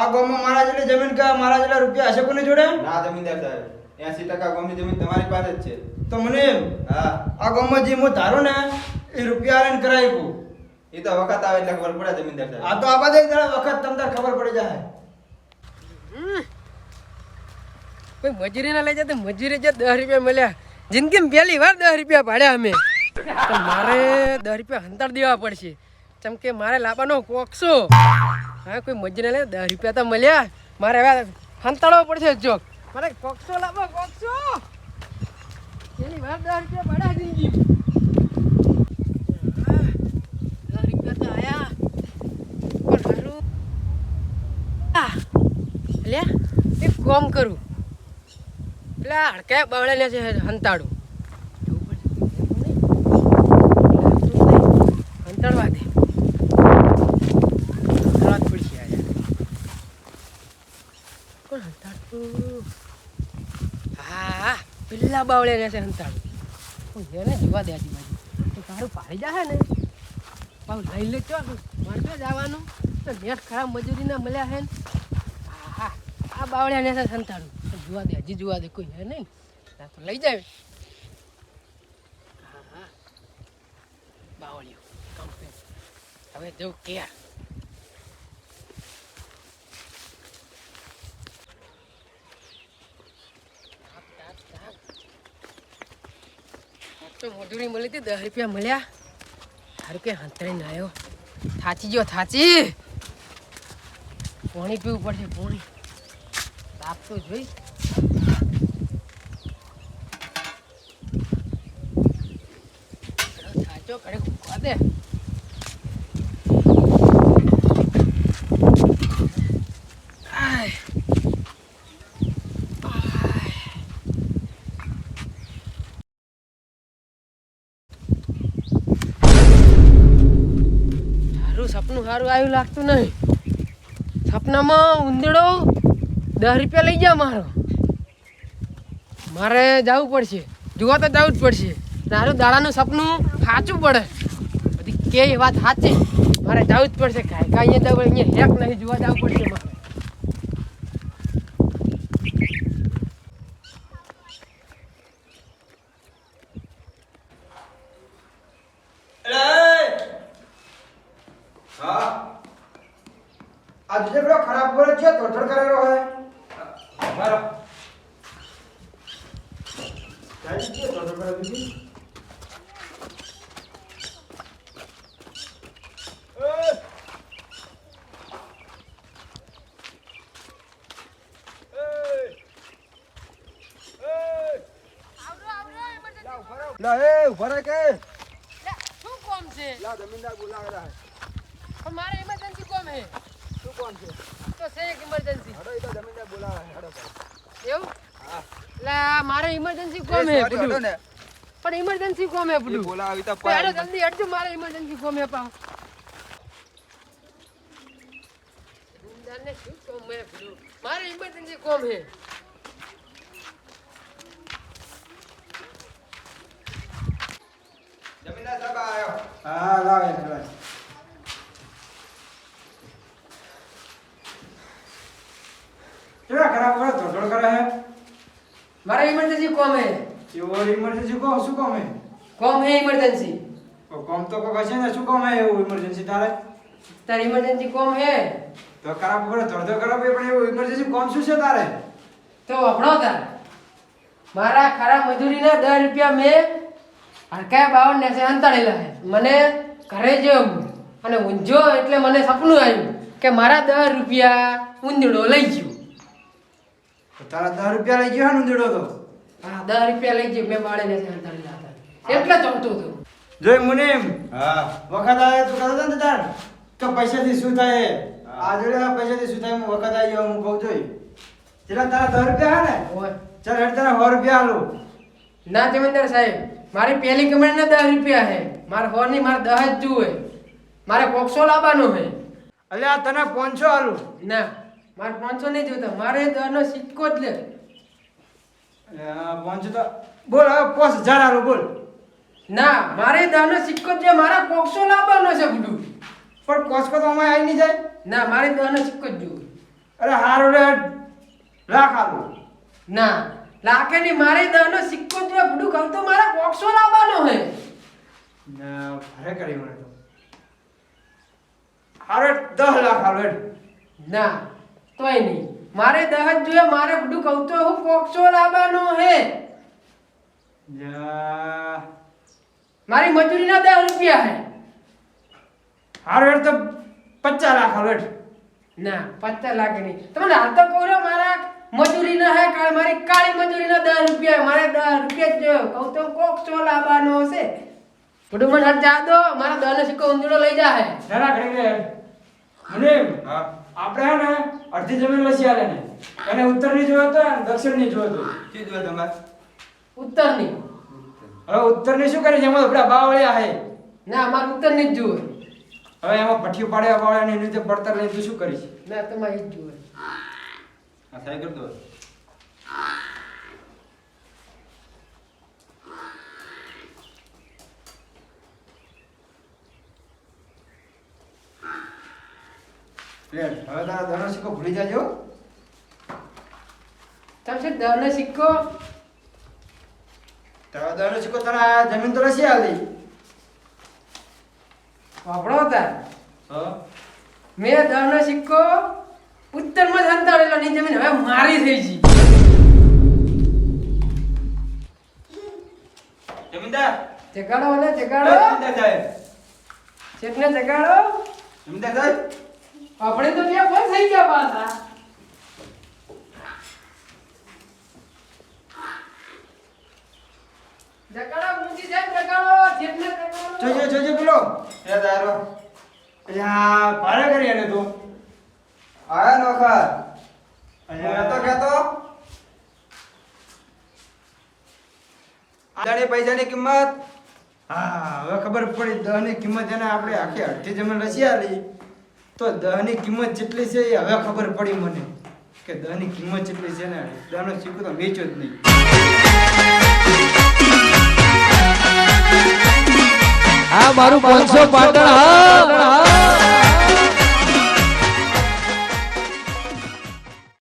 આ ગામમાં મારા જેટલી જમીન કે મારા જેટલા રૂપિયા હશે કોની જોડે? ના જમીનદાર સાહેબ. એસી ટકા ગામની જમીન તમારી પાસે જ છે. તો મને હા. આ ગામમાં જે હું ધારો ને એ રૂપિયા આવીને કરાવી કું એ તો વખત આવે એટલે ખબર પડે જમીનદાર આ તો આ બધા જરા વખત તમને ખબર પડી જાય. કોઈ મજૂરી ના લઈ જાય તો મજૂરી જે દસ રૂપિયા મળ્યા. જિંદગીમાં પહેલી વાર દસ રૂપિયા ભાડ્યા અમે. મારે દસ રૂપિયા હંતર દેવા પડશે. કેમ કે મારે લાવવાનો કોકસો હા, કોઈ મજા ના લે રૂપિયા તો મળ્યા. મારે હવે હંતાડવો પડશે જોક મારે કોકસો લાવો, કોકસો. એની વાર દસ રૂપિયા ભાડા જિંદગી દસ રૂપિયા તો આયા. પણ આ એક કોમ કરું. પેલા હડકાયા બાવળાને છે હંતાડું હંતાડવા દે હંતાડવા જ પડશે આજે. કોણ હંતાડતું હા પેલા બાવળે રહેશે પણ એને જોવા દે આજુબાજુ. તો તારું પાડી જાય ને. પાછું લઈ લે ચો મારે તો જવાનું? તો નેટ ખરાબ મજૂરી ના મળ્યા હે ને. હા આ બાવળિયાને ને સંતાડું. જોવા દે, હજી જોવા દે, કોઈ હે નહીં. ત્યાં તો લઈ જાય. બાવળિયો કમ્પ્લેટ હવે જો ક્યાં તાપ, તાપ, તાપ. આજ તો મજૂરી મળી હતી, દસ રૂપિયા મળ્યા. કે હંતરીને આવ્યો. થાચી ગયો, થાચી. પાણી પીવું પડશે, પોણી. તાપ તો જોઈ. થાચો કડે દે. સપનું સારું આવ્યું લાગતું નહીં. સપનામાં ઉંદરડો દસ રૂપિયા લઈ જા મારો. મારે જવું પડશે. જોવા તો જવું જ પડશે. તારું દાડાનું સપનું સાચું પડે. બધી કે વાત સાચી. મારે જવું જ પડશે. કાંઈ કાંઈ અહીંયા અહીંયા હેક નહીં. જોવા જવું પડશે મારે એટલે હા આ જોજે પેલો ખરાબ બોલે છે તોડફોડ કરેલો હે મારો જાય છે તોડફોડ કરેલી દીધી લા એ ઊભા રહે કે? શું કોમ છે? લા જમીનદાર બોલાવે પણ મારે ઇમરજન્સી કોમ હે. શું કોમ છે? તો છે એક ઇમરજન્સી હડો એ તો જમીનદાર બોલાવે હડો એવું? હા. લે મારે ઇમરજન્સી કોમ હે બધું ને. પણ ઇમરજન્સી કોમ હે બધું બોલાવી તો તો હેડો જલ્દી હટજો મારે ઇમરજન્સી કોમ હે પાવ શું કોમ હે બધું મારે ઇમરજન્સી કોમ હે જમીનદાર સાહેબ આવ્યો હા લાવ એક ગ્લાસ કેવા ખરાબ બોલે તોડફોડ કરે હે મારે ઇમરજન્સી કોમ હે? એવો ઇમરજન્સી કોમ? શું કોમ હે? કોમ હે ઇમરજન્સી કોમ તો કોઈ હશે ને શું કોમ હે એવું ઇમરજન્સી તારે? તારે ઇમરજન્સી કોમ હે? તો ખરાબ બોલે તોડફોડ ખરાબ હે પણ એવું ઇમરજન્સી કામ શું છે તારે? તો વફડો તાર. મારા ખરા મજૂરીના દસ રૂપિયા મેં હડકાયા બાવન ને અંતાડેલા હે. મને ઘરે જેમ અને ઊંઝો એટલે મને સપનું આવ્યું કે મારા દસ રૂપિયા ઊંધડો લઈ ગયો. તો તારા દસ રૂપિયા લઈ ગયો ઊંધડો તો? હા દસ રૂપિયા લઈ ગયો મેં બાળે નથી અંતાડેલા લાતા એટલે ચોંટતો હતું જોઈ મુનિમ. હા. વખત આવે તો કરો ને તાર? તો પૈસાથી શું થાય. આ જોડે પૈસાથી શું થાય? હું વખત આવી ગયો હું કહું જોઈ. જેટલા તારા દસ રૂપિયા હે ને? ચાલ હેડ તારા સો રૂપિયા હાલો. ના જમીનદાર સાહેબ મારી પહેલી ને દસ રૂપિયા હે. મારે હોરની મારે દસ જ જુએ મારે કોકસો લાવવાનો હે. એટલે આ તને પાંચસો હાલું. ના મારે પાંચસો નહીં જોતા. મારે દસનો સિક્કો જ લે. તો બોલ હવે પાંચ હજાર હાલું બોલ. ના મારે દાનો સિક્કો જે મારા કોકસો લાવવાનો છે ગુડુ પણ કોસકો તો અમારે આવી નહીં જાય. ના મારે દાનો સિક્કો જ જોવે અરે હારો રે લાખ આલું ના લાગે ની મારે દાનો સિક્કો જે ગુડુ કહું તો મારે કોકસો લાવવાનો હે ના ભરે કરી મને તો. હારો દસ લાખ હેડ. ના તોય નહીં. મારે દહજ જ જોઈએ મારે બધું કહું તો હું કોકસો લાવવાનો હે. જા. મારી મજૂરીના દસ રૂપિયા હે. હારું હેડ તો પચાસ લાખ હાલો ના પચાસ લાખ નહીં. તમને હાલ તો કહું મારા મજૂરી ના હે કાળ મારી કાળી મજૂરી ના દસ રૂપિયા મારે દસ રૂપિયા જ જોયો કહું તો કોક સો લાવવાનો હશે. બધું મને હાથ જા દો મારા દસ નો સિક્કો ઊંધડો લઈ જા હે. ઘડી રે આપણે હે ને અડધી જમીન લસી આલે ને. એને ઉત્તરની જોયો તો અને દક્ષિણની જોયો તો. શું જોઈએ તમારે? ઉત્તરની. હવે ઉત્તરની શું કરે છે? એમાં આપણા બાવળિયા હે. ના અમારે ઉત્તરની જ જુએ હવે એમાં ભઠ્ઠી પાડ્યા બાવળિયા એની રીતે પડતર લઈને તું શું કરીશ? ના તમારે જ જોવે. આ સાઈ કર દો હવે તારા દરનો સિક્કો ભૂલી જાજો. તમે છે દસ નો સિક્કો? તારા દરનો સિક્કો તારા જમીન તો લસી આલી વાપરો તાર. હા? મેં દસ નો સિક્કો ઉત્તરમાં જ હંતાડેલો ની જમીન હવે મારી થઈ ગઈ. જમીનદાર. જગાડો ને જગાડો. જમીનદાર સાહેબ. જગાડો. જમીનદાર સાહેબ. આપણે તો ત્યાં બંધ થઈ ગયા પાછા જગાડો મુંજી જાય જગાડો શેઠને જગાડો જોજો જોજો પેલો એ દારો અલ્યા ભારે કરી એને તું. આયા નોખર અલ્યા. નતો કહેતો આદાની પૈસાની કિંમત? હા, હવે ખબર પડી. દહની કિંમત એને આપણે આખી અડધી જમીન રસી આલી. તો દહની કિંમત જેટલી છે એ હવે ખબર પડી મને કે દહની કિંમત જેટલી છે ને દહનો સિક્કો તો વેચો જ નહીં. હા, મારું પાંચસો પાટણ, હા.